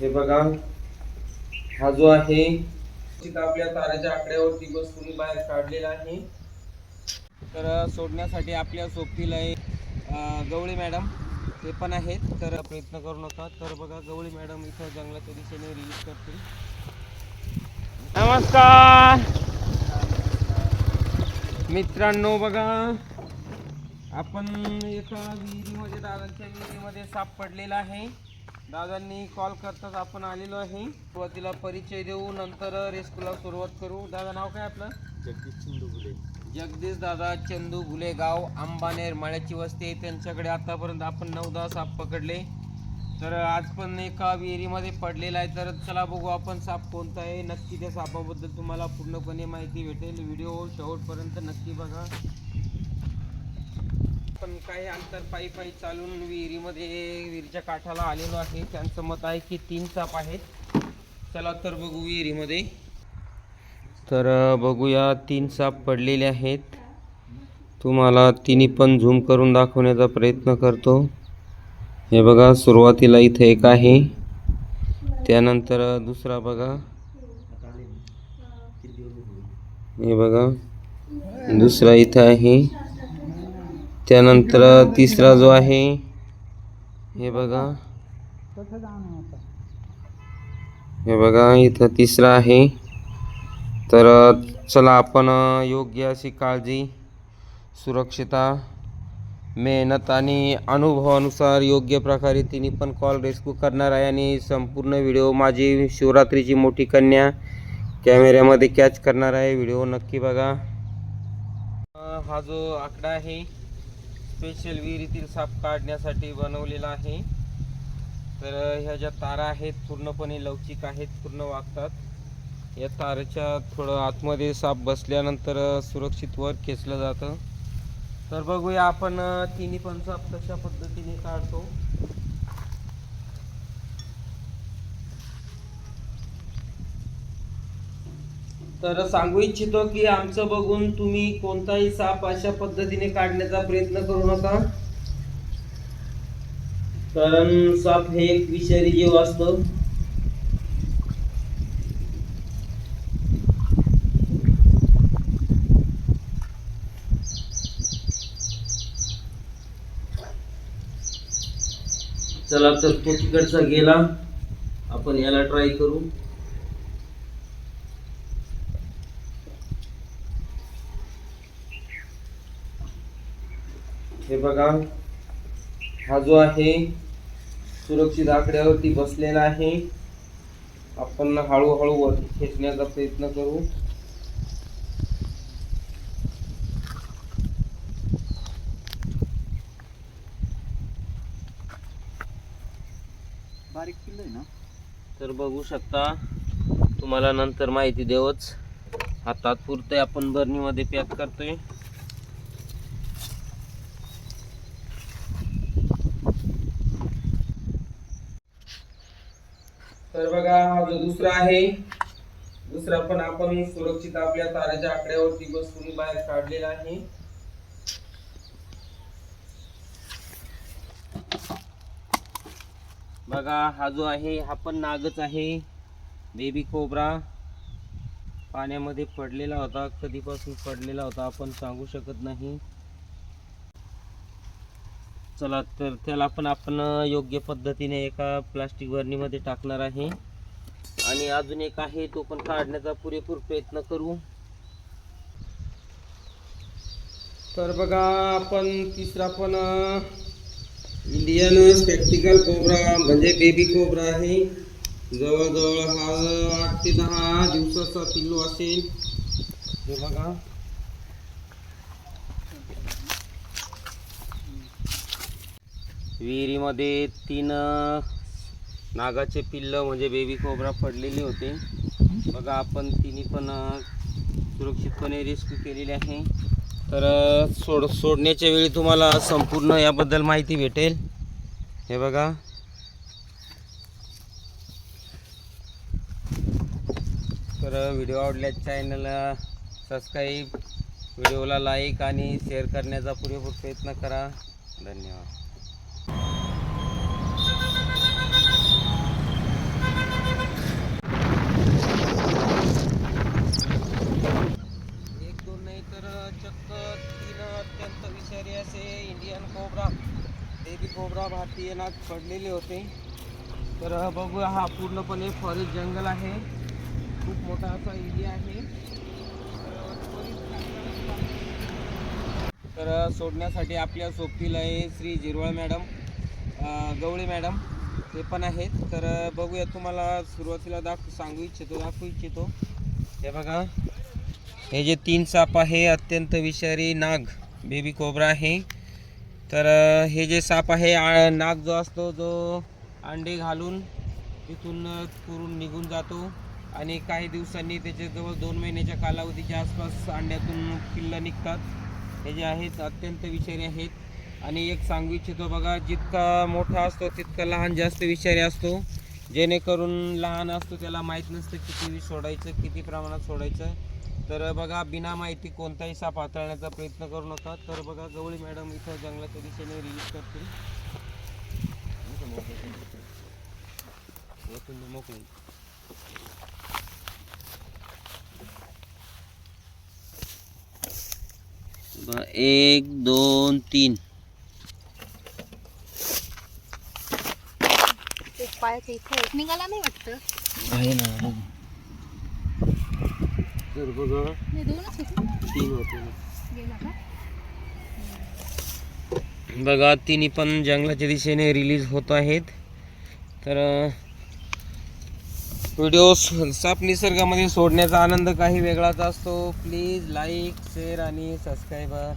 हे बघा. हा जो आहे तिथं आपल्या ताराच्या आकड्यावरती बसून बाहेर काढलेला आहे. तर सोडण्यासाठी आपल्या सोबतीला आहे अ, गवळी मॅडम ते पण आहेत. तर प्रयत्न करू नका. तर बघा गवळी मॅडम इथं जंगलाच्या दिशेने रिलीज करतील. नमस्कार. मित्रांनो बघा. आपण एका विहिरीमध्ये दादांच्या विहिरीमध्ये साप पडलेला आहे. दादांनी कॉल करताच आपण आलेलो आहे. सुरुवातीला परिचय देऊ नंतर रेस्क्यूला सुरुवात करू. दादा नाव काय आपलं? जगदीश चिंदू गुले जगदीश दादा चंदू गुले गाव आंबानेर माळ्याची वस्ती आहे. त्यांच्याकडे आतापर्यंत आपण नऊ दहा साप पकडले. तर आज पण एका विहिरीमध्ये पडलेला आहे. तर चला बघू आपण साप कोणता आहे. नक्की त्या सापाबद्दल तुम्हाला पूर्णपणे माहिती भेटेल. व्हिडिओ शेवटपर्यंत नक्की बघा. पण काही अंतर पायी पायी चालून विहिरीमध्ये विहिरीच्या काठाला आलेलो आहे. त्यांचं मत आहे की तीन साप आहेत. चला तर बघू विहिरीमध्ये. तर बघूया तीन साप पडलेले आहेत. तुम्हाला तिन्ही पण झूम करून दाखवण्याचा प्रयत्न करतो. हे बघा सुरुवातीला इथं एक आहे. त्यानंतर दुसरा बघा. हे बघा. दुसरा इथं आहे. त्यानंतर तिसरा जो आहे हे बघा. हे बघा इथं तिसरा आहे. तर चला आपण योग्य अशी काळजी सुरक्षिता मेहनत आणि अनुभवानुसार योग्य प्रकारे तिने पण कॉल रेस्क्यू करणार आहे आणि संपूर्ण व्हिडिओ माझी शिवरात्रीची मोठी कन्या कॅमेऱ्यामध्ये कॅच करणार आहे. व्हिडिओ नक्की बघा. हा जो आकडा आहे स्पेशल विहिरीतील साप काढण्यासाठी बनवलेला आहे. तर ह्या ज्या तारा आहेत पूर्णपणे लवचिक आहेत पूर्ण वागतात. या तारेच्या थोडं आतमध्ये साप बसल्यानंतर सुरक्षित वर खेचलं जातं. तर बघूया आपण तिन्ही पण साप कशा पद्धतीने काढतो. तर सांगू इच्छितो की आमचं बघून तुम्ही कोणताही साप अशा पद्धतीने काढण्याचा प्रयत्न करू नका. कारण साप हे एक विषारी जीव असतो. चला तर तो तिकडचा गेला. आपण याला ट्राय करू. हे बघा. हा जो आहे सुरक्षित आकड्यावरती बसलेला आहे. आपण हळूहळू वरती खेचण्याचा प्रयत्न करू. बारीक किल्ल आहे ना? तर बघू शकता तुम्हाला नंतर माहिती देऊच हा तात्पुरते आपण बर्नीमध्ये पॅक करतोय तर बघा हा जो दुसरा आहे दुसरा पण आपण सुरक्षित आपल्या ताराच्या आकड्यावरती बसून बाहेर काढलेला आहे. बघा हा जो आहे हा पण नागच आहे. बेबी कोबरा पाण्यामध्ये पडलेला होता कधीपासून पडलेला होता आपण सांगू शकत नाही. चला तर त्याला पण आपण योग्य पद्धतीने एका प्लास्टिक बर्नीमध्ये टाकणार आहे. आणि अजून एक आहे तो पण काढण्याचा पुरेपूर प्रयत्न करू. तर बघा आपण तिसरा पण इंडियन स्पेक्टिकल कोबरा म्हणजे बेबी कोबरा आहे. जवळजवळ हा आठ ते दहा दिवसाचा पिल्लू असेल. हे बघा. विहिरीमध्ये तीन नागाचे पिल्ल म्हणजे बेबी कोबरा पडलेले होते. बघा आपण तिने पण सुरक्षितपणे रेस्क्यू केलेले आहे. तर सोड सोडण्याच्या वेळी तुम्हाला संपूर्ण याबद्दल माहिती भेटेल. हे बघा. तर व्हिडिओ आवडल्यास चॅनलला सबस्क्राईब व्हिडिओला लाईक आणि शेअर करण्याचा पुरेपूर प्रयत्न करा. धन्यवाद. बेबी कोबरा भारतीय नाग पडलेले होते. तर बघूया हा पूर्णपणे फॉरेस्ट जंगल आहे. खूप मोठा असा एरिया आहे. तर सोडण्यासाठी आपल्या सोबतील आहे श्री जिरवळ मॅडम गवळी गवळे मॅडम. ते पण आहेत. तर बघूया तुम्हाला सुरुवातीला दाख सांगू इच्छितो दाखवू इच्छितो. हे बघा. हे जे तीन साप आहे अत्यंत विषारी नाग बेबी कोबरा आहे. तर हे जे साप आहे आ- नाग जो असतो जो अंडे घालून तिथून पुरून निघून जातो. आणि काही दिवसांनी त्याच्याजवळ दोन महिन्याच्या कालावधीच्या आसपास अंड्यातून पिल्लं निघतात. हे जे आहेत अत्यंत विषारी आहेत. आणि एक सांगू इच्छितो बघा जितका मोठा असतो तितका लहान जास्त विषारी असतो. जेणेकरून लहान असतो त्याला माहीत नसतं किती सोडायचं किती प्रमाणात सोडायचं तर बघा बिना माहिती कोणताही साप हाताळण्याचा प्रयत्न करू नका. तर बघा गवळी मॅडम इथं जंगलाच्या दिशेने रिलीज करतील. मोकळी. ब- एक दोन तीन. एक पायाच्या इथे. निघाला नाही वाटतं? आहे ना तर बघा तीन होते. बघा तिन्ही पण जंगलाच्या दिशेने रिलीज होत आहेत. तर व्हिडिओ साप निसर्गामध्ये सोडण्याचा आनंद काही वेगळाच असतो. प्लीज लाईक शेअर आणि सबस्क्राईबर